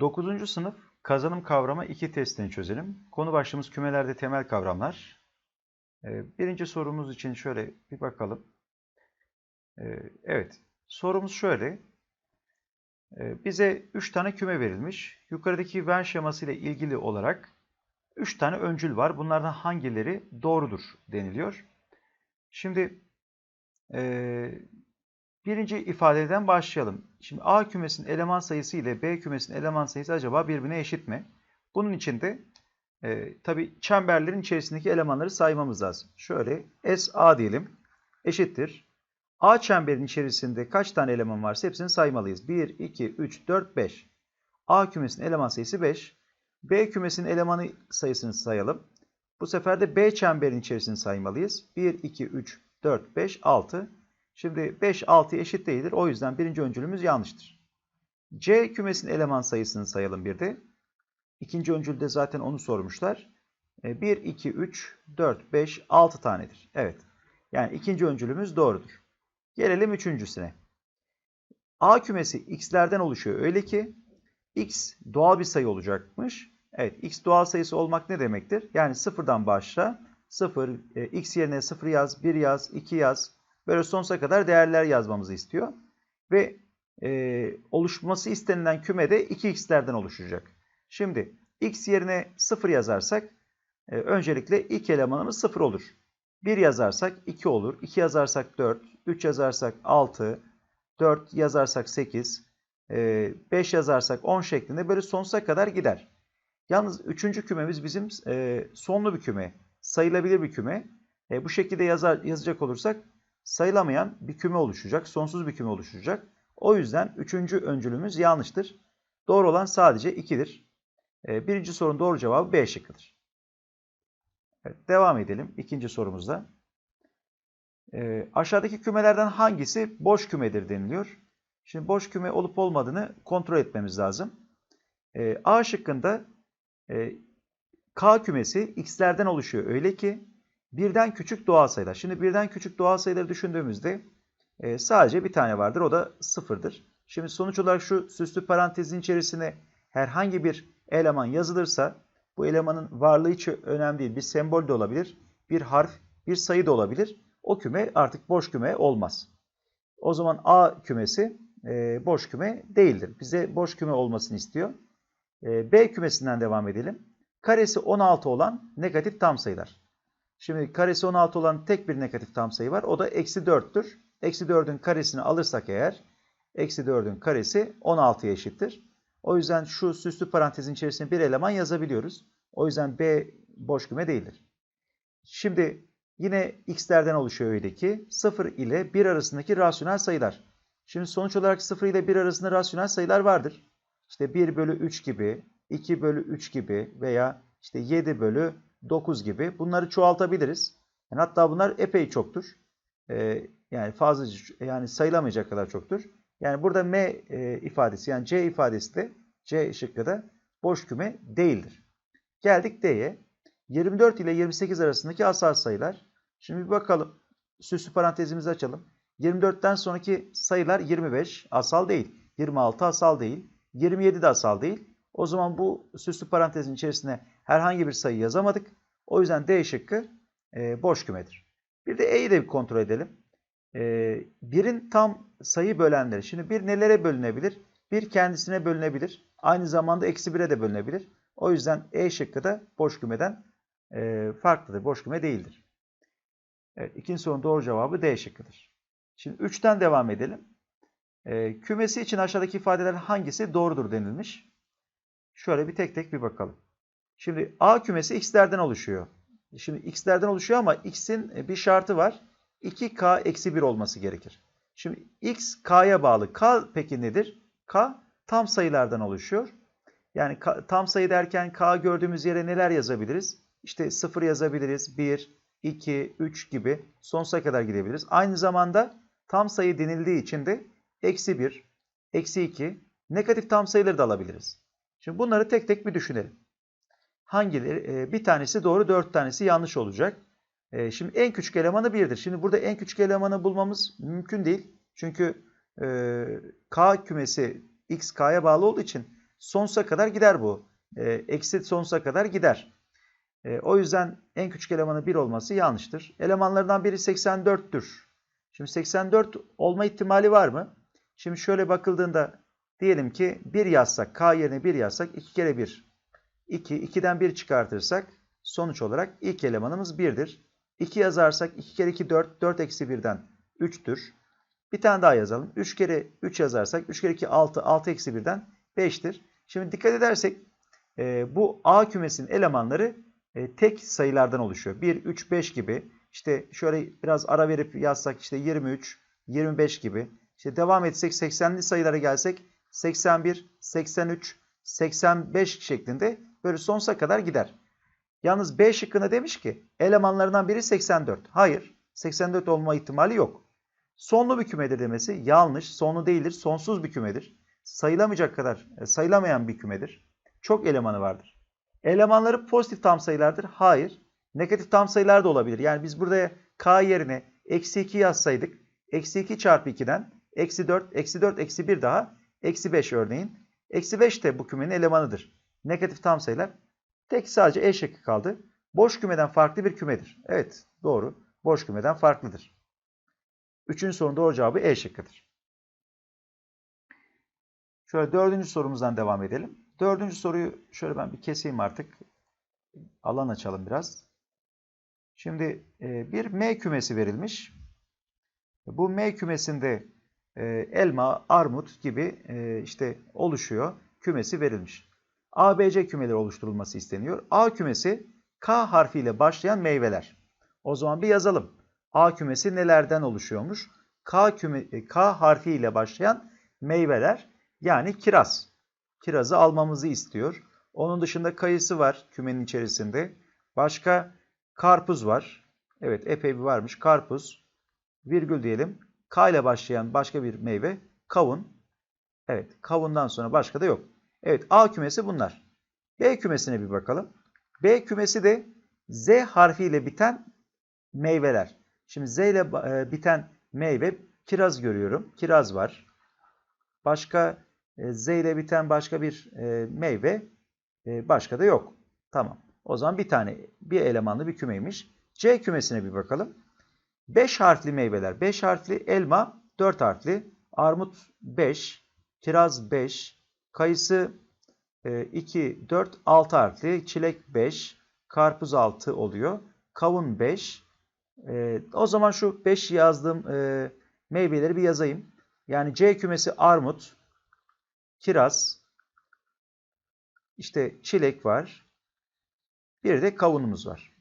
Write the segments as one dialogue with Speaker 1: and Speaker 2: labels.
Speaker 1: 9. sınıf kazanım kavrama 2 testini çözelim. Konu başlığımız kümelerde temel kavramlar. Ee, birinci sorumuz için şöyle bir bakalım. Ee, evet, sorumuz şöyle. Ee, bize 3 tane küme verilmiş. Yukarıdaki Venn şeması ile ilgili olarak 3 tane öncül var. Bunlardan hangileri doğrudur deniliyor. Şimdi birinci ifadeden başlayalım. Şimdi A kümesinin eleman sayısı ile B kümesinin eleman sayısı acaba birbirine eşit mi? Bunun için de e, tabi çemberlerin içerisindeki elemanları saymamız lazım. Şöyle SA diyelim eşittir. A çemberin içerisinde kaç tane eleman varsa hepsini saymalıyız. 1, 2, 3, 4, 5. A kümesinin eleman sayısı 5. B kümesinin elemanı sayısını sayalım. Bu sefer de B çemberin içerisini saymalıyız. 1, 2, 3, 4, 5, 6. Şimdi 5, 6 eşit değildir. O yüzden birinci öncülümüz yanlıştır. C kümesinin eleman sayısını sayalım bir de. İkinci öncülde zaten onu sormuşlar. 1, 2, 3, 4, 5, 6 tanedir. Evet. Yani ikinci öncülümüz doğrudur. Gelelim üçüncüsüne. A kümesi x'lerden oluşuyor. Öyle ki x doğal bir sayı olacakmış. Evet x doğal sayısı olmak ne demektir? Yani sıfırdan başla. 0, e, x yerine 0 yaz, 1 yaz, 2 yaz. Böyle sonsuza kadar değerler yazmamızı istiyor. Ve e, oluşması istenilen küme de 2x'lerden oluşacak. Şimdi x yerine 0 yazarsak e, öncelikle ilk elemanımız 0 olur. 1 yazarsak 2 olur. 2 yazarsak 4. 3 yazarsak 6. 4 yazarsak 8. 5 yazarsak 10 şeklinde böyle sonsuza kadar gider. Yalnız 3. kümemiz bizim e, sonlu bir küme. Sayılabilir bir küme. E, bu şekilde yazar, yazacak olursak sayılamayan bir küme oluşacak. Sonsuz bir küme oluşacak. O yüzden 3. öncülümüz yanlıştır. Doğru olan sadece 2'dir. E, birinci sorunun doğru cevabı B şıkkıdır. Evet, devam edelim ikinci sorumuzda. E, aşağıdaki kümelerden hangisi boş kümedir deniliyor. Şimdi boş küme olup olmadığını kontrol etmemiz lazım. E, A şıkkında e, K kümesi x'lerden oluşuyor. Öyle ki birden küçük doğal sayılar. Şimdi birden küçük doğal sayıları düşündüğümüzde e, sadece bir tane vardır. O da sıfırdır. Şimdi sonuç olarak şu süslü parantezin içerisine herhangi bir eleman yazılırsa bu elemanın varlığı hiç önemli değil. Bir sembol de olabilir, bir harf, bir sayı da olabilir. O küme artık boş küme olmaz. O zaman A kümesi e, boş küme değildir. Bize boş küme olmasını istiyor. E, B kümesinden devam edelim. Karesi 16 olan negatif tam sayılar. Şimdi karesi 16 olan tek bir negatif tam sayı var. O da eksi 4'tür. Eksi 4'ün karesini alırsak eğer eksi 4'ün karesi 16'ya eşittir. O yüzden şu süslü parantezin içerisine bir eleman yazabiliyoruz. O yüzden B boş küme değildir. Şimdi yine x'lerden oluşuyor öyle ki 0 ile 1 arasındaki rasyonel sayılar. Şimdi sonuç olarak 0 ile 1 arasında rasyonel sayılar vardır. İşte 1 bölü 3 gibi, 2 bölü 3 gibi veya işte 7 bölü 9 gibi bunları çoğaltabiliriz. Yani hatta bunlar epey çoktur. Ee, yani fazla yani sayılamayacak kadar çoktur. Yani burada M e, ifadesi yani C ifadesi de C şıkkı da boş küme değildir. Geldik D'ye. 24 ile 28 arasındaki asal sayılar. Şimdi bir bakalım. Süslü parantezimizi açalım. 24'ten sonraki sayılar 25 asal değil. 26 asal değil. 27 de asal değil. O zaman bu süslü parantezin içerisine herhangi bir sayı yazamadık. O yüzden D şıkkı e, boş kümedir. Bir de E'yi de bir kontrol edelim. E, birin tam sayı bölenleri. Şimdi bir nelere bölünebilir? Bir kendisine bölünebilir. Aynı zamanda eksi 1'e de bölünebilir. O yüzden E şıkkı da boş kümeden e, farklıdır. Boş küme değildir. Evet, ikinci sorunun doğru cevabı D şıkkıdır. Şimdi 3'ten devam edelim. E, kümesi için aşağıdaki ifadeler hangisi doğrudur denilmiş. Şöyle bir tek tek bir bakalım. Şimdi A kümesi x'lerden oluşuyor. Şimdi x'lerden oluşuyor ama x'in bir şartı var. 2k eksi 1 olması gerekir. Şimdi x k'ya bağlı. K peki nedir? K tam sayılardan oluşuyor. Yani K, tam sayı derken k gördüğümüz yere neler yazabiliriz? İşte 0 yazabiliriz. 1, 2, 3 gibi sonsuza kadar gidebiliriz. Aynı zamanda tam sayı denildiği için de eksi 1, eksi 2 negatif tam sayıları da alabiliriz. Şimdi bunları tek tek bir düşünelim. Hangileri? Bir tanesi doğru, dört tanesi yanlış olacak. Şimdi en küçük elemanı 1'dir. Şimdi burada en küçük elemanı bulmamız mümkün değil. Çünkü K kümesi x K'ya bağlı olduğu için sonsuza kadar gider bu. E, eksi sonsuza kadar gider. E, o yüzden en küçük elemanı 1 olması yanlıştır. Elemanlarından biri 84'tür. Şimdi 84 olma ihtimali var mı? Şimdi şöyle bakıldığında diyelim ki 1 yazsak, k yerine 1 yazsak 2 kere 1. 2, 2'den 1 çıkartırsak sonuç olarak ilk elemanımız 1'dir. 2 yazarsak 2 kere 2 4, 4 eksi 1'den 3'tür. Bir tane daha yazalım. 3 kere 3 yazarsak 3 kere 2 6, 6 eksi 1'den 5'tir. Şimdi dikkat edersek e, bu A kümesinin elemanları e, tek sayılardan oluşuyor. 1, 3, 5 gibi. İşte şöyle biraz ara verip yazsak işte 23, 25 gibi. İşte devam etsek 80'li sayılara gelsek 81, 83, 85 şeklinde böyle sonsuza kadar gider. Yalnız B şıkkında demiş ki elemanlarından biri 84. Hayır 84 olma ihtimali yok. Sonlu bir kümedir demesi yanlış. Sonlu değildir. Sonsuz bir kümedir. Sayılamayacak kadar e, sayılamayan bir kümedir. Çok elemanı vardır. Elemanları pozitif tam sayılardır. Hayır. Negatif tam sayılar da olabilir. Yani biz burada k yerine eksi 2 yazsaydık. Eksi 2 çarpı 2'den eksi 4, eksi 4, eksi 1 daha eksi 5 örneğin. Eksi 5 de bu kümenin elemanıdır. Negatif tam sayılar. Tek sadece E şıkkı kaldı. Boş kümeden farklı bir kümedir. Evet doğru. Boş kümeden farklıdır. Üçüncü sorunun doğru cevabı E şıkkıdır. Şöyle dördüncü sorumuzdan devam edelim. Dördüncü soruyu şöyle ben bir keseyim artık. Alan açalım biraz. Şimdi e, bir M kümesi verilmiş. Bu M kümesinde elma, armut gibi e, işte oluşuyor. Kümesi verilmiş. ABC kümeleri oluşturulması isteniyor. A kümesi K harfiyle başlayan meyveler. O zaman bir yazalım. A kümesi nelerden oluşuyormuş? K, küme, K harfiyle başlayan meyveler yani kiraz. Kirazı almamızı istiyor. Onun dışında kayısı var kümenin içerisinde. Başka karpuz var. Evet epey bir varmış. Karpuz, virgül diyelim. K ile başlayan başka bir meyve kavun. Evet kavundan sonra başka da yok. Evet A kümesi bunlar. B kümesine bir bakalım. B kümesi de Z harfiyle biten meyveler. Şimdi Z ile e, biten meyve kiraz görüyorum. Kiraz var. Başka e, Z ile biten başka bir e, meyve başka da yok. Tamam. O zaman bir tane bir elemanlı bir kümeymiş. C kümesine bir bakalım. 5 harfli meyveler. 5 harfli elma 4 harfli. Armut 5. Kiraz 5. Kayısı 2, 4, 6 harfli. Çilek 5. Karpuz 6 oluyor. Kavun 5. E, o zaman şu 5 yazdığım e, meyveleri bir yazayım. Yani C kümesi armut, kiraz, işte çilek var. Bir de kavunumuz var.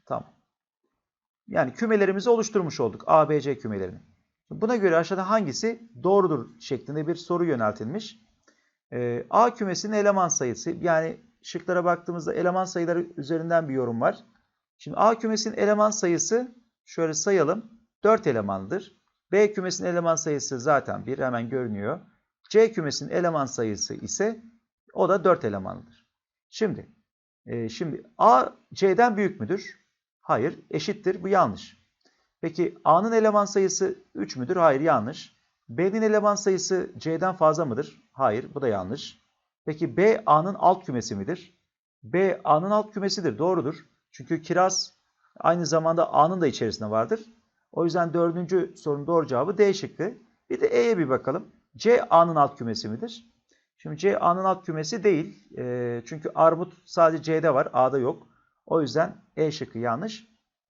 Speaker 1: Yani kümelerimizi oluşturmuş olduk. A, B, C kümelerini. Buna göre aşağıda hangisi doğrudur şeklinde bir soru yöneltilmiş. E, A kümesinin eleman sayısı yani şıklara baktığımızda eleman sayıları üzerinden bir yorum var. Şimdi A kümesinin eleman sayısı şöyle sayalım 4 elemandır. B kümesinin eleman sayısı zaten 1 hemen görünüyor. C kümesinin eleman sayısı ise o da 4 elemandır. Şimdi e, şimdi A C'den büyük müdür? Hayır, eşittir. Bu yanlış. Peki A'nın eleman sayısı 3 müdür? Hayır, yanlış. B'nin eleman sayısı C'den fazla mıdır? Hayır, bu da yanlış. Peki B A'nın alt kümesi midir? B A'nın alt kümesidir, doğrudur. Çünkü kiraz aynı zamanda A'nın da içerisinde vardır. O yüzden dördüncü sorunun doğru cevabı D şıkkı. Bir de E'ye bir bakalım. C A'nın alt kümesi midir? Şimdi C A'nın alt kümesi değil. E, çünkü armut sadece C'de var, A'da yok. O yüzden E şıkkı yanlış.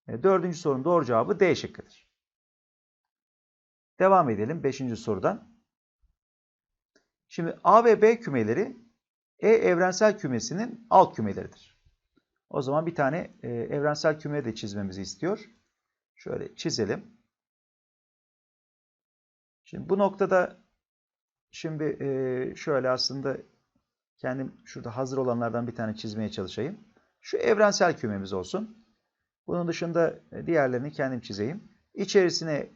Speaker 1: E, dördüncü sorunun doğru cevabı D şıkkıdır. Devam edelim 5. sorudan. Şimdi A ve B kümeleri E evrensel kümesinin alt kümeleridir. O zaman bir tane e, evrensel küme de çizmemizi istiyor. Şöyle çizelim. Şimdi bu noktada şimdi e, şöyle aslında kendim şurada hazır olanlardan bir tane çizmeye çalışayım. Şu evrensel kümemiz olsun. Bunun dışında e, diğerlerini kendim çizeyim. İçerisine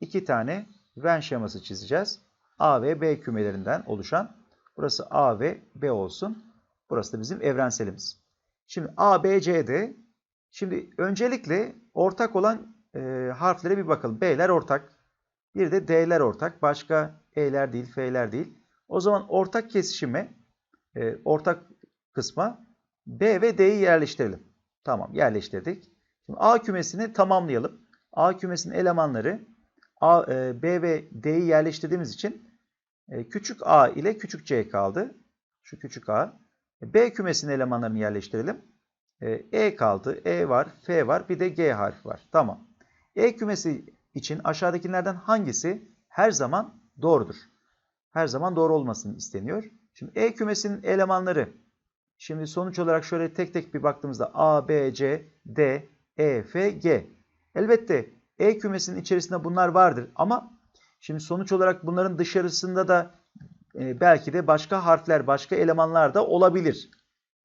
Speaker 1: iki tane Venn şeması çizeceğiz. A ve B kümelerinden oluşan. Burası A ve B olsun. Burası da bizim evrenselimiz. Şimdi A, B, C'de şimdi öncelikle ortak olan e, harflere bir bakalım. B'ler ortak. Bir de D'ler ortak. Başka E'ler değil, F'ler değil. O zaman ortak kesişime e, ortak kısma B ve D'yi yerleştirelim. Tamam yerleştirdik. Şimdi A kümesini tamamlayalım. A kümesinin elemanları A, e, B ve D'yi yerleştirdiğimiz için e, küçük a ile küçük c kaldı. Şu küçük a. E, B kümesinin elemanlarını yerleştirelim. E, e kaldı. E var, F var, bir de G harfi var. Tamam. E kümesi için aşağıdakilerden hangisi her zaman doğrudur? Her zaman doğru olmasını isteniyor. Şimdi E kümesinin elemanları. Şimdi sonuç olarak şöyle tek tek bir baktığımızda A, B, C, D, E, F, G. Elbette E kümesinin içerisinde bunlar vardır ama şimdi sonuç olarak bunların dışarısında da e, belki de başka harfler, başka elemanlar da olabilir.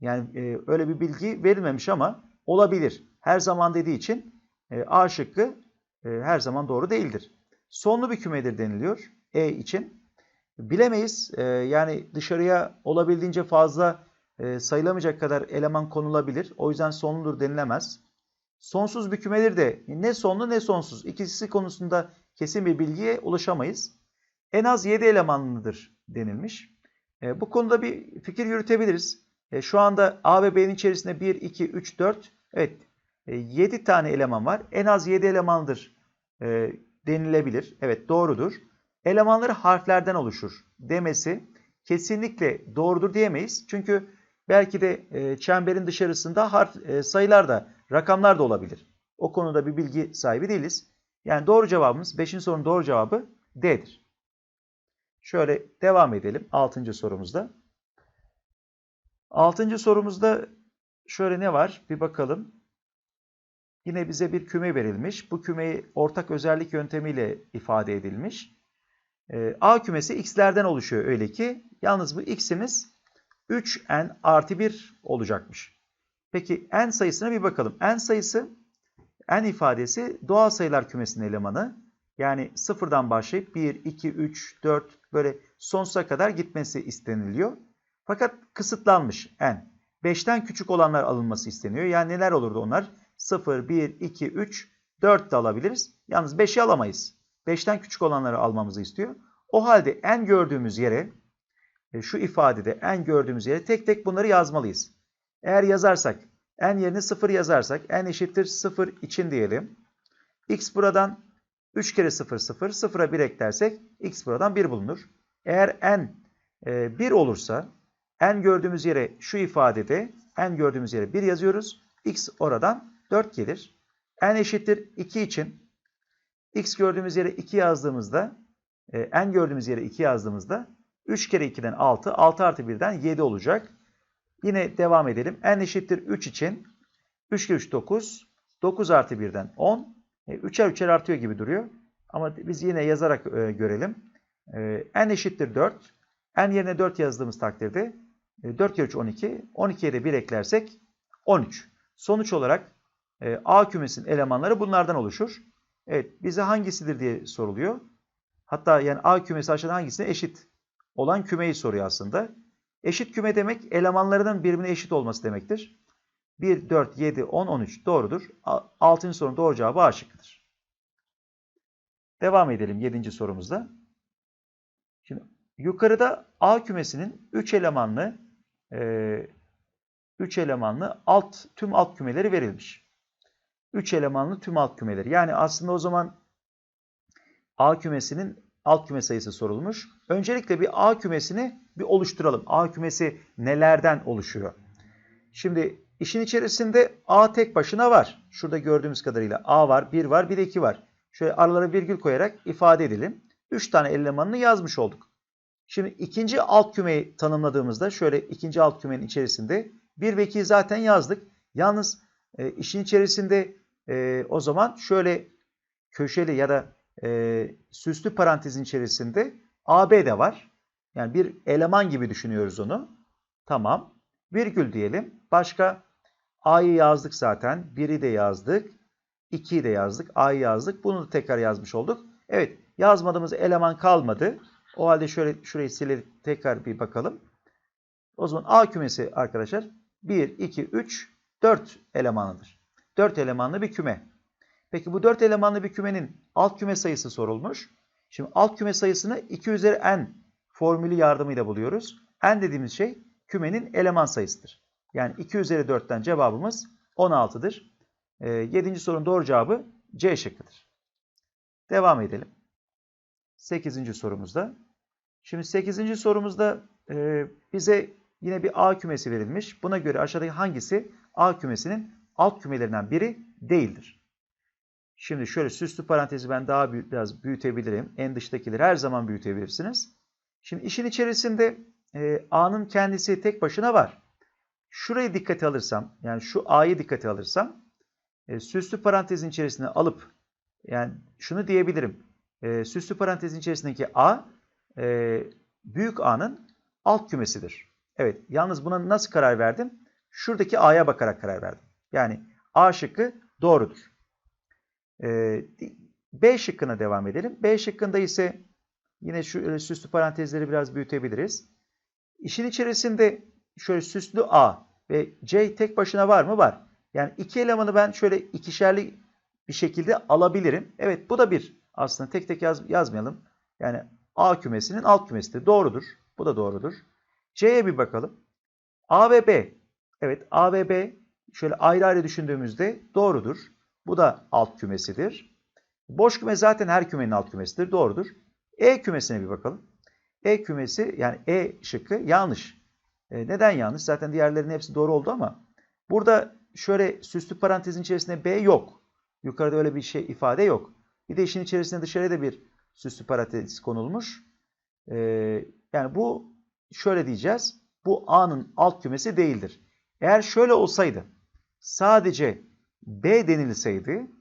Speaker 1: Yani e, öyle bir bilgi verilmemiş ama olabilir. Her zaman dediği için e, A şıkkı e, her zaman doğru değildir. Sonlu bir kümedir deniliyor E için. Bilemeyiz. E, yani dışarıya olabildiğince fazla e, sayılamayacak kadar eleman konulabilir. O yüzden sonludur denilemez. Sonsuz bir kümedir de ne sonlu ne sonsuz. İkisi konusunda kesin bir bilgiye ulaşamayız. En az 7 elemanlıdır denilmiş. E, bu konuda bir fikir yürütebiliriz. E, şu anda A ve B'nin içerisinde 1, 2, 3, 4, evet e, 7 tane eleman var. En az 7 elemandır e, denilebilir. Evet doğrudur. Elemanları harflerden oluşur demesi kesinlikle doğrudur diyemeyiz. Çünkü belki de e, çemberin dışarısında harf e, sayılar da rakamlar da olabilir. O konuda bir bilgi sahibi değiliz. Yani doğru cevabımız 5. sorunun doğru cevabı D'dir. Şöyle devam edelim 6. sorumuzda. 6. sorumuzda şöyle ne var? Bir bakalım. Yine bize bir küme verilmiş. Bu kümeyi ortak özellik yöntemiyle ifade edilmiş. Ee, A kümesi x'lerden oluşuyor öyle ki. Yalnız bu x'imiz 3n artı 1 olacakmış. Peki n sayısına bir bakalım. n sayısı, n ifadesi doğal sayılar kümesinin elemanı. Yani sıfırdan başlayıp 1, 2, 3, 4 böyle sonsuza kadar gitmesi isteniliyor. Fakat kısıtlanmış n. 5'ten küçük olanlar alınması isteniyor. Yani neler olurdu onlar? 0, 1, 2, 3, 4 de alabiliriz. Yalnız 5'i alamayız. 5'ten küçük olanları almamızı istiyor. O halde n gördüğümüz yere, şu ifadede n gördüğümüz yere tek tek bunları yazmalıyız. Eğer yazarsak, n yerine 0 yazarsak, n eşittir 0 için diyelim. x buradan 3 kere 0, 0, 0'a 1 eklersek x buradan 1 bulunur. Eğer n e, 1 olursa, n gördüğümüz yere şu ifadede, n gördüğümüz yere 1 yazıyoruz. x oradan 4 gelir. n eşittir 2 için x gördüğümüz yere 2 yazdığımızda, e, n gördüğümüz yere 2 yazdığımızda 3 kere 2'den 6, 6 artı 1'den 7 olacak. Yine devam edelim. n eşittir 3 için 3 kere 3 9, 9 artı 1'den 10, e, 3'er 3'er artıyor gibi duruyor. Ama biz yine yazarak e, görelim. E, n eşittir 4. n yerine 4 yazdığımız takdirde e, 4 kere 3 12. 12'ye de 1 eklersek 13. Sonuç olarak A kümesinin elemanları bunlardan oluşur. Evet bize hangisidir diye soruluyor. Hatta yani A kümesi aşağıda hangisine eşit olan kümeyi soruyor aslında. Eşit küme demek elemanlarının birbirine eşit olması demektir. 1, 4, 7, 10, 13 doğrudur. 6. sorunun doğru cevabı A şıkkıdır. Devam edelim 7. sorumuzda. Şimdi yukarıda A kümesinin 3 elemanlı e, 3 elemanlı alt tüm alt kümeleri verilmiş. 3 elemanlı tüm alt kümeleri. Yani aslında o zaman A kümesinin alt küme sayısı sorulmuş. Öncelikle bir A kümesini bir oluşturalım. A kümesi nelerden oluşuyor? Şimdi işin içerisinde A tek başına var. Şurada gördüğümüz kadarıyla A var, 1 var, bir de 2 var. Şöyle aralara virgül koyarak ifade edelim. 3 tane elemanını yazmış olduk. Şimdi ikinci alt kümeyi tanımladığımızda şöyle ikinci alt kümenin içerisinde 1 ve 2'yi zaten yazdık. Yalnız e, işin içerisinde e, o zaman şöyle köşeli ya da e, süslü parantezin içerisinde AB de var. Yani bir eleman gibi düşünüyoruz onu. Tamam. Virgül diyelim. Başka A'yı yazdık zaten. 1'i de yazdık. 2'yi de yazdık. A'yı yazdık. Bunu da tekrar yazmış olduk. Evet. Yazmadığımız eleman kalmadı. O halde şöyle şurayı silelim. Tekrar bir bakalım. O zaman A kümesi arkadaşlar 1, 2, 3, 4 elemanıdır. 4 elemanlı bir küme. Peki bu 4 elemanlı bir kümenin alt küme sayısı sorulmuş. Şimdi alt küme sayısını 2 üzeri n formülü yardımıyla buluyoruz. n dediğimiz şey kümenin eleman sayısıdır. Yani 2 üzeri 4'ten cevabımız 16'dır. E, 7. sorunun doğru cevabı C şıkkıdır. Devam edelim. 8. sorumuzda. Şimdi 8. sorumuzda e, bize yine bir A kümesi verilmiş. Buna göre aşağıdaki hangisi A kümesinin alt kümelerinden biri değildir? Şimdi şöyle süslü parantezi ben daha büyük, biraz büyütebilirim. En dıştakileri her zaman büyütebilirsiniz. Şimdi işin içerisinde e, A'nın kendisi tek başına var. Şurayı dikkate alırsam, yani şu A'yı dikkate alırsam, e, süslü parantezin içerisine alıp, yani şunu diyebilirim. E, süslü parantezin içerisindeki A, e, büyük A'nın alt kümesidir. Evet, yalnız buna nasıl karar verdim? Şuradaki A'ya bakarak karar verdim. Yani A şıkkı doğrudur. E, B şıkkına devam edelim. B şıkkında ise yine şu süslü parantezleri biraz büyütebiliriz. İşin içerisinde şöyle süslü A ve C tek başına var mı? Var. Yani iki elemanı ben şöyle ikişerli bir şekilde alabilirim. Evet bu da bir aslında tek tek yaz, yazmayalım. Yani A kümesinin alt kümesidir. Doğrudur. Bu da doğrudur. C'ye bir bakalım. A ve B. Evet A ve B şöyle ayrı ayrı düşündüğümüzde doğrudur. Bu da alt kümesidir. Boş küme zaten her kümenin alt kümesidir. Doğrudur. E kümesine bir bakalım. E kümesi yani E şıkkı yanlış. E, neden yanlış? Zaten diğerlerinin hepsi doğru oldu ama burada şöyle süslü parantezin içerisinde B yok. Yukarıda öyle bir şey ifade yok. Bir de işin içerisinde dışarıya da bir süslü parantez konulmuş. E, yani bu şöyle diyeceğiz. Bu A'nın alt kümesi değildir. Eğer şöyle olsaydı sadece B denilseydi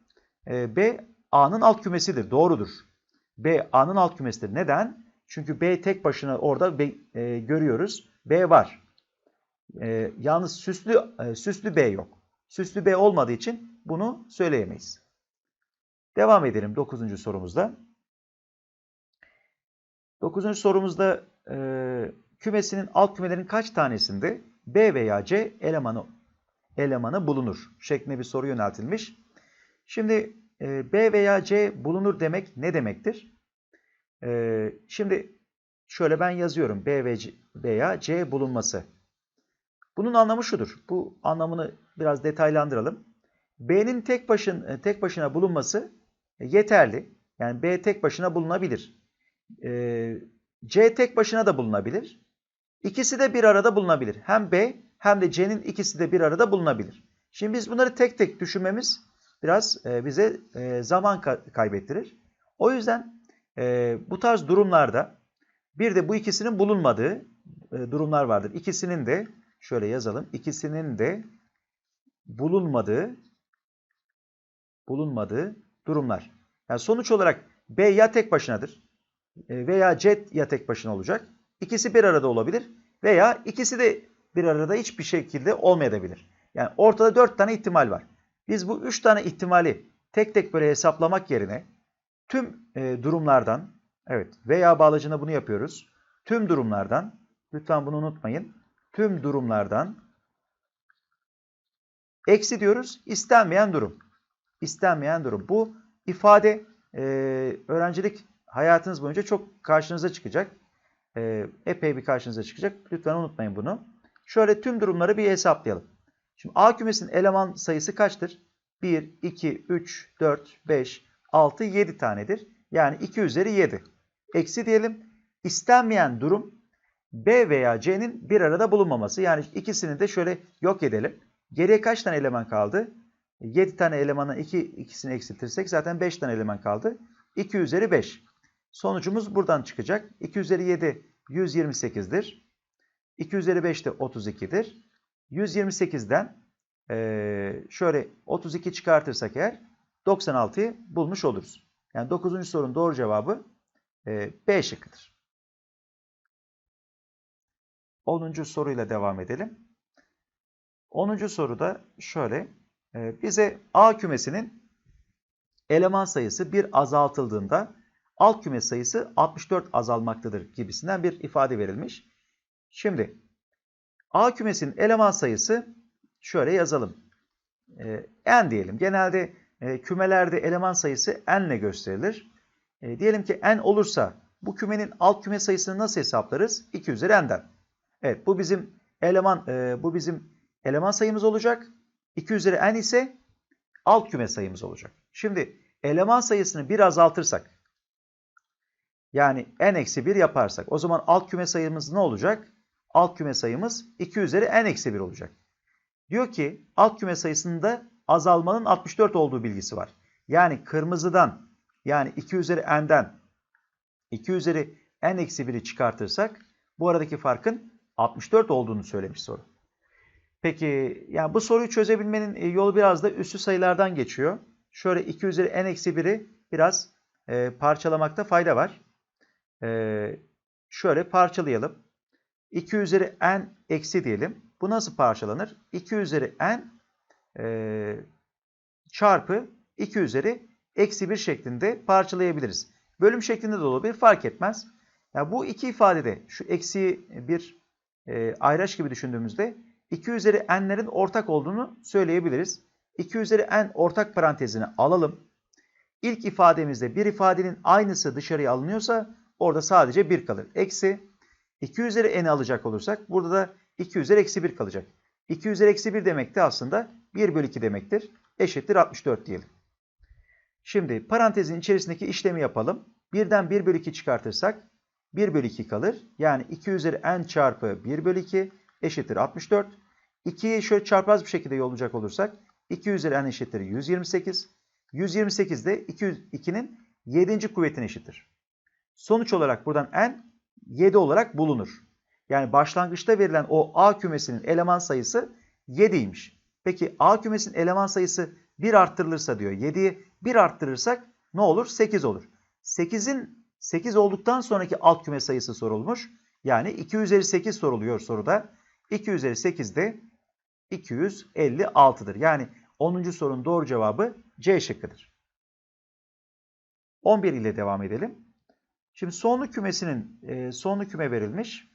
Speaker 1: e, B A'nın alt kümesidir. Doğrudur. B A'nın alt kümesidir. Neden? Çünkü B tek başına orada B, e, görüyoruz. B var. E, yalnız süslü e, süslü B yok. Süslü B olmadığı için bunu söyleyemeyiz. Devam edelim 9. sorumuzda. 9. sorumuzda e, kümesinin alt kümelerin kaç tanesinde B veya C elemanı elemanı bulunur şeklinde bir soru yöneltilmiş. Şimdi e, B veya C bulunur demek ne demektir? E, şimdi şöyle ben yazıyorum B veya C bulunması. Bunun anlamı şudur. Bu anlamını biraz detaylandıralım. B'nin tek başın e, tek başına bulunması yeterli. Yani B tek başına bulunabilir. E, C tek başına da bulunabilir. İkisi de bir arada bulunabilir. Hem B hem de C'nin ikisi de bir arada bulunabilir. Şimdi biz bunları tek tek düşünmemiz biraz e, bize e, zaman kaybettirir. O yüzden e, bu tarz durumlarda bir de bu ikisinin bulunmadığı durumlar vardır. İkisinin de şöyle yazalım. İkisinin de bulunmadığı bulunmadığı durumlar. Yani sonuç olarak B ya tek başınadır veya C ya tek başına olacak. İkisi bir arada olabilir veya ikisi de bir arada hiçbir şekilde olmayabilir. Yani ortada dört tane ihtimal var. Biz bu üç tane ihtimali tek tek böyle hesaplamak yerine tüm e, durumlardan, evet veya bağlacına bunu yapıyoruz. Tüm durumlardan, lütfen bunu unutmayın. Tüm durumlardan eksi diyoruz istenmeyen durum. İstenmeyen durum. Bu ifade e, öğrencilik hayatınız boyunca çok karşınıza çıkacak. E, epey bir karşınıza çıkacak. Lütfen unutmayın bunu. Şöyle tüm durumları bir hesaplayalım. Şimdi A kümesinin eleman sayısı kaçtır? 1, 2, 3, 4, 5, 6, 7 tanedir. Yani 2 üzeri 7. Eksi diyelim. İstenmeyen durum B veya C'nin bir arada bulunmaması. Yani ikisini de şöyle yok edelim. Geriye kaç tane eleman kaldı? 7 tane elemanın 2, ikisini eksiltirsek zaten 5 tane eleman kaldı. 2 üzeri 5. Sonucumuz buradan çıkacak. 2 üzeri 7 128'dir. 2 üzeri 5 de 32'dir. 128'den e, şöyle 32 çıkartırsak eğer 96'yı bulmuş oluruz. Yani 9. sorunun doğru cevabı B şıkkıdır. 10. soruyla devam edelim. 10. soruda şöyle bize A kümesinin eleman sayısı 1 azaltıldığında alt küme sayısı 64 azalmaktadır gibisinden bir ifade verilmiş. Şimdi A kümesinin eleman sayısı şöyle yazalım. E, n diyelim. Genelde e, kümelerde eleman sayısı n ile gösterilir. E, diyelim ki n olursa bu kümenin alt küme sayısını nasıl hesaplarız? 2 üzeri n'den. Evet bu bizim eleman e, bu bizim eleman sayımız olacak. 2 üzeri n ise alt küme sayımız olacak. Şimdi eleman sayısını bir azaltırsak yani n eksi 1 yaparsak o zaman alt küme sayımız ne olacak? Alt küme sayımız 2 üzeri n eksi 1 olacak. Diyor ki alt küme sayısında azalmanın 64 olduğu bilgisi var. Yani kırmızıdan yani 2 üzeri n'den 2 üzeri n eksi 1'i çıkartırsak bu aradaki farkın 64 olduğunu söylemiş soru. Peki yani bu soruyu çözebilmenin e, yolu biraz da üstü sayılardan geçiyor. Şöyle 2 üzeri n eksi 1'i biraz e, parçalamakta fayda var. E, şöyle parçalayalım. 2 üzeri n eksi diyelim. Bu nasıl parçalanır? 2 üzeri n e, çarpı 2 üzeri eksi 1 şeklinde parçalayabiliriz. Bölüm şeklinde de olabilir fark etmez. Yani bu iki ifadede şu eksi bir e, ayraç gibi düşündüğümüzde 2 üzeri n'lerin ortak olduğunu söyleyebiliriz. 2 üzeri n ortak parantezini alalım. İlk ifademizde bir ifadenin aynısı dışarıya alınıyorsa orada sadece 1 kalır. Eksi 2 üzeri n'i alacak olursak burada da 2 üzeri eksi 1 kalacak. 2 üzeri eksi 1 demek de aslında 1 bölü 2 demektir. Eşittir 64 diyelim. Şimdi parantezin içerisindeki işlemi yapalım. 1'den 1 bölü 2 çıkartırsak 1 bölü 2 kalır. Yani 2 üzeri n çarpı 1 bölü 2 eşittir 64. 2'yi şöyle çarpaz bir şekilde yollayacak olursak 2 üzeri n eşittir 128. 128 de 2'nin 7. kuvvetine eşittir. Sonuç olarak buradan n 7 olarak bulunur. Yani başlangıçta verilen o A kümesinin eleman sayısı 7'ymiş. Peki A kümesinin eleman sayısı 1 arttırılırsa diyor. 7'yi 1 arttırırsak ne olur? 8 olur. 8'in 8 olduktan sonraki alt küme sayısı sorulmuş. Yani 2 üzeri 8 soruluyor soruda. 2 üzeri 8 de 256'dır. Yani 10. sorunun doğru cevabı C şıkkıdır. 11 ile devam edelim. Şimdi sonlu kümesinin e, sonlu küme verilmiş.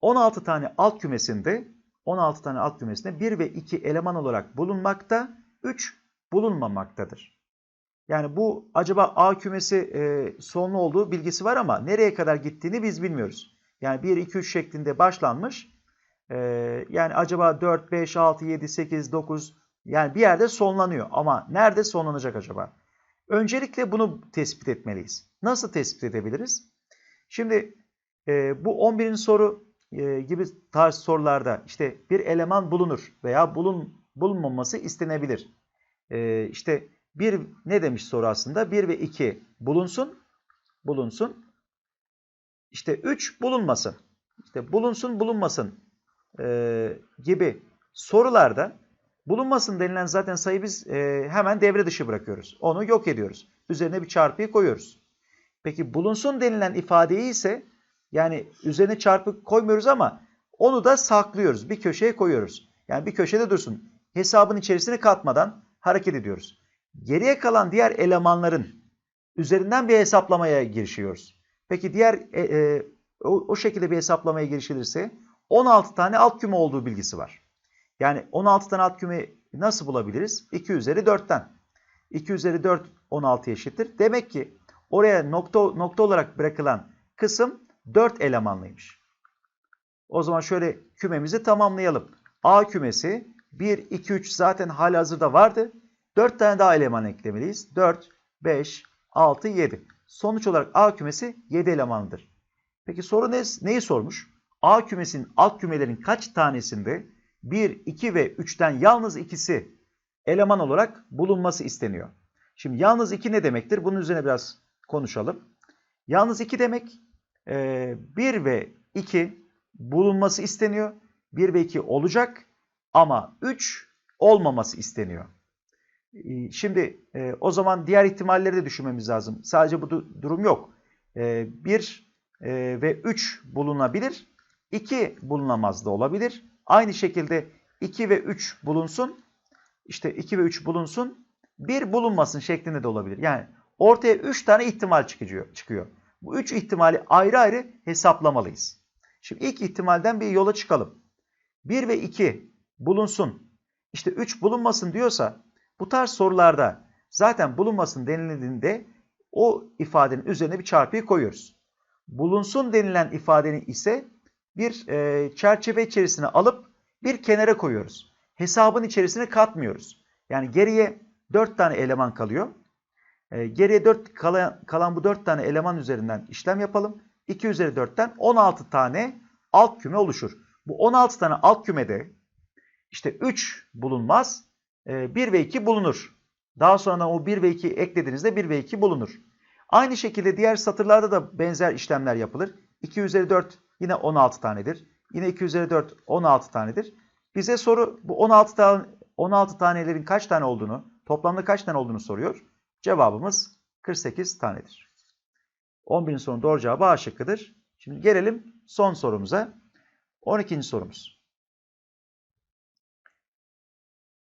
Speaker 1: 16 tane alt kümesinde 16 tane alt kümesinde 1 ve 2 eleman olarak bulunmakta, 3 bulunmamaktadır. Yani bu acaba A kümesi e, sonlu olduğu bilgisi var ama nereye kadar gittiğini biz bilmiyoruz. Yani 1, 2, 3 şeklinde başlanmış. E, yani acaba 4, 5, 6, 7, 8, 9 yani bir yerde sonlanıyor. Ama nerede sonlanacak acaba? Öncelikle bunu tespit etmeliyiz. Nasıl tespit edebiliriz? Şimdi e, bu 11. soru e, gibi tarz sorularda işte bir eleman bulunur veya bulun, bulunmaması istenebilir. E, işte bir ne demiş soru aslında? 1 ve 2 bulunsun, bulunsun. İşte 3 bulunmasın. İşte bulunsun, bulunmasın e, gibi sorularda bulunmasın denilen zaten sayı biz e, hemen devre dışı bırakıyoruz. Onu yok ediyoruz. Üzerine bir çarpıyı koyuyoruz. Peki bulunsun denilen ifadeyi ise yani üzerine çarpı koymuyoruz ama onu da saklıyoruz. Bir köşeye koyuyoruz. Yani bir köşede dursun. Hesabın içerisine katmadan hareket ediyoruz. Geriye kalan diğer elemanların üzerinden bir hesaplamaya girişiyoruz. Peki diğer e, e, o, o şekilde bir hesaplamaya girişilirse 16 tane alt küme olduğu bilgisi var. Yani 16 tane alt küme nasıl bulabiliriz? 2 üzeri 4'ten. 2 üzeri 4 16 eşittir. Demek ki oraya nokta, nokta olarak bırakılan kısım 4 elemanlıymış. O zaman şöyle kümemizi tamamlayalım. A kümesi 1, 2, 3 zaten hali hazırda vardı. 4 tane daha eleman eklemeliyiz. 4, 5, 6, 7. Sonuç olarak A kümesi 7 elemanlıdır. Peki soru ne, neyi sormuş? A kümesinin alt kümelerin kaç tanesinde 1, 2 ve 3'ten yalnız ikisi eleman olarak bulunması isteniyor. Şimdi yalnız 2 ne demektir? Bunun üzerine biraz konuşalım. Yalnız 2 demek 1 ve 2 bulunması isteniyor. 1 ve 2 olacak ama 3 olmaması isteniyor. Şimdi o zaman diğer ihtimalleri de düşünmemiz lazım. Sadece bu durum yok. 1 ve 3 bulunabilir. 2 bulunamaz da olabilir. Aynı şekilde 2 ve 3 bulunsun. İşte 2 ve 3 bulunsun. 1 bulunmasın şeklinde de olabilir. Yani ortaya 3 tane ihtimal çıkıyor. Bu 3 ihtimali ayrı ayrı hesaplamalıyız. Şimdi ilk ihtimalden bir yola çıkalım. 1 ve 2 bulunsun. İşte 3 bulunmasın diyorsa bu tarz sorularda zaten bulunmasın denildiğinde o ifadenin üzerine bir çarpıyı koyuyoruz. Bulunsun denilen ifadenin ise bir e, çerçeve içerisine alıp bir kenara koyuyoruz. Hesabın içerisine katmıyoruz. Yani geriye 4 tane eleman kalıyor. E, geriye 4 kalan, kalan bu 4 tane eleman üzerinden işlem yapalım. 2 üzeri 4'ten 16 tane alt küme oluşur. Bu 16 tane alt kümede işte 3 bulunmaz, 1 ve 2 bulunur. Daha sonra o 1 ve 2 eklediğinizde 1 ve 2 bulunur. Aynı şekilde diğer satırlarda da benzer işlemler yapılır. 2 üzeri 4 yine 16 tanedir. Yine 2 üzeri 4 16 tanedir. Bize soru bu 16 tane 16 tanelerin kaç tane olduğunu, toplamda kaç tane olduğunu soruyor. Cevabımız 48 tanedir. 11'in sonu doğru cevabı A şıkkıdır. Şimdi gelelim son sorumuza. 12. sorumuz.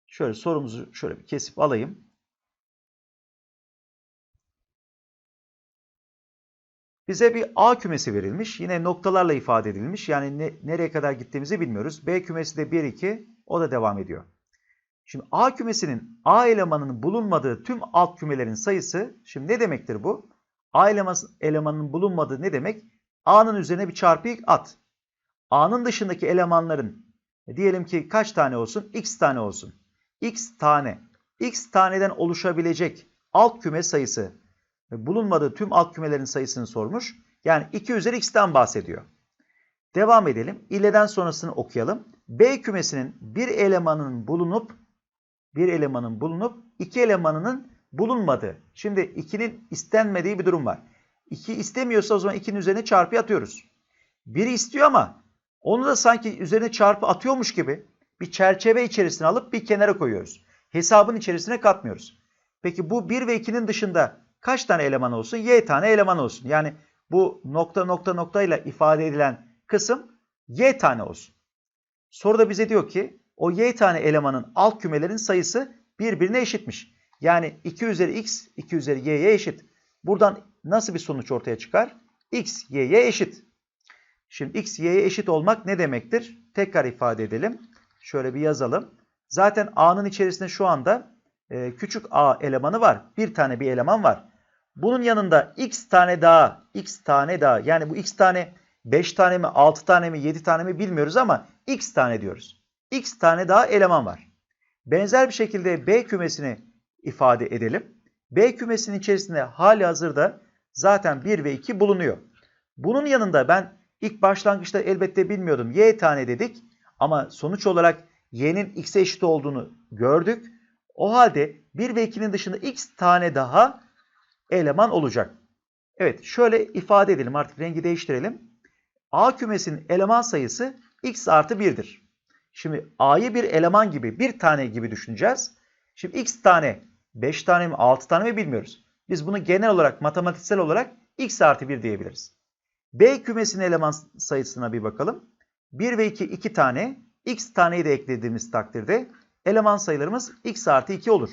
Speaker 1: Şöyle sorumuzu şöyle bir kesip alayım. Bize bir A kümesi verilmiş. Yine noktalarla ifade edilmiş. Yani ne, nereye kadar gittiğimizi bilmiyoruz. B kümesi de 1, 2. O da devam ediyor. Şimdi A kümesinin A elemanının bulunmadığı tüm alt kümelerin sayısı. Şimdi ne demektir bu? A elemanının bulunmadığı ne demek? A'nın üzerine bir çarpıyı at. A'nın dışındaki elemanların diyelim ki kaç tane olsun? X tane olsun. X tane. X taneden oluşabilecek alt küme sayısı bulunmadığı tüm alt kümelerin sayısını sormuş. Yani 2 üzeri x'ten bahsediyor. Devam edelim. İleden sonrasını okuyalım. B kümesinin bir elemanının bulunup bir elemanın bulunup iki elemanının bulunmadığı. Şimdi 2'nin istenmediği bir durum var. 2 istemiyorsa o zaman 2'nin üzerine çarpı atıyoruz. Biri istiyor ama onu da sanki üzerine çarpı atıyormuş gibi bir çerçeve içerisine alıp bir kenara koyuyoruz. Hesabın içerisine katmıyoruz. Peki bu 1 ve 2'nin dışında kaç tane eleman olsun? Y tane eleman olsun. Yani bu nokta nokta nokta ile ifade edilen kısım Y tane olsun. Soruda bize diyor ki o Y tane elemanın alt kümelerin sayısı birbirine eşitmiş. Yani 2 üzeri X, 2 üzeri Y'ye eşit. Buradan nasıl bir sonuç ortaya çıkar? X, Y'ye eşit. Şimdi X, Y'ye eşit olmak ne demektir? Tekrar ifade edelim. Şöyle bir yazalım. Zaten A'nın içerisinde şu anda e, küçük A elemanı var. Bir tane bir eleman var. Bunun yanında x tane daha, x tane daha yani bu x tane 5 tane mi, 6 tane mi, 7 tane mi bilmiyoruz ama x tane diyoruz. x tane daha eleman var. Benzer bir şekilde B kümesini ifade edelim. B kümesinin içerisinde hali hazırda zaten 1 ve 2 bulunuyor. Bunun yanında ben ilk başlangıçta elbette bilmiyordum. Y tane dedik ama sonuç olarak y'nin x'e eşit olduğunu gördük. O halde 1 ve 2'nin dışında x tane daha eleman olacak. Evet şöyle ifade edelim artık rengi değiştirelim. A kümesinin eleman sayısı x artı 1'dir. Şimdi A'yı bir eleman gibi bir tane gibi düşüneceğiz. Şimdi x tane 5 tane mi 6 tane mi bilmiyoruz. Biz bunu genel olarak matematiksel olarak x artı 1 diyebiliriz. B kümesinin eleman sayısına bir bakalım. 1 ve 2 2 tane x taneyi de eklediğimiz takdirde eleman sayılarımız x artı 2 olur.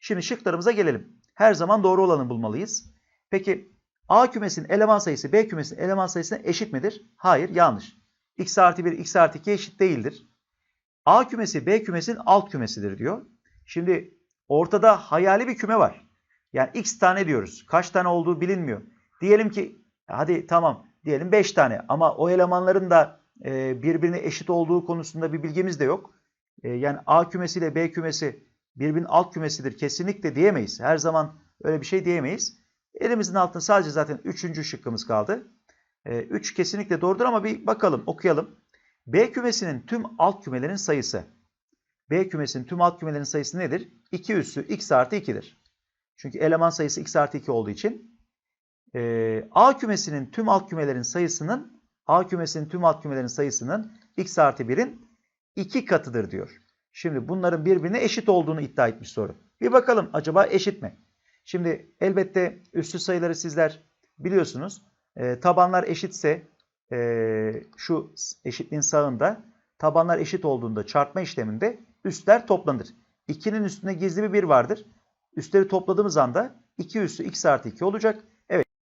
Speaker 1: Şimdi şıklarımıza gelelim her zaman doğru olanı bulmalıyız. Peki A kümesinin eleman sayısı B kümesinin eleman sayısına eşit midir? Hayır yanlış. X artı 1 X artı 2 eşit değildir. A kümesi B kümesinin alt kümesidir diyor. Şimdi ortada hayali bir küme var. Yani X tane diyoruz. Kaç tane olduğu bilinmiyor. Diyelim ki hadi tamam diyelim 5 tane ama o elemanların da e, birbirine eşit olduğu konusunda bir bilgimiz de yok. E, yani A kümesi ile B kümesi birbirinin alt kümesidir kesinlikle diyemeyiz. Her zaman öyle bir şey diyemeyiz. Elimizin altında sadece zaten üçüncü şıkkımız kaldı. 3 ee, kesinlikle doğrudur ama bir bakalım okuyalım. B kümesinin tüm alt kümelerin sayısı. B kümesinin tüm alt kümelerin sayısı nedir? 2 üssü x artı 2'dir. Çünkü eleman sayısı x artı 2 olduğu için. E, A kümesinin tüm alt kümelerin sayısının A kümesinin tüm alt kümelerin sayısının x artı 1'in 2 katıdır diyor. Şimdi bunların birbirine eşit olduğunu iddia etmiş soru. Bir bakalım acaba eşit mi? Şimdi elbette üstü sayıları sizler biliyorsunuz. E, tabanlar eşitse e, şu eşitliğin sağında tabanlar eşit olduğunda çarpma işleminde üstler toplanır. 2'nin üstünde gizli bir 1 vardır. Üstleri topladığımız anda 2 üstü x artı 2 olacak.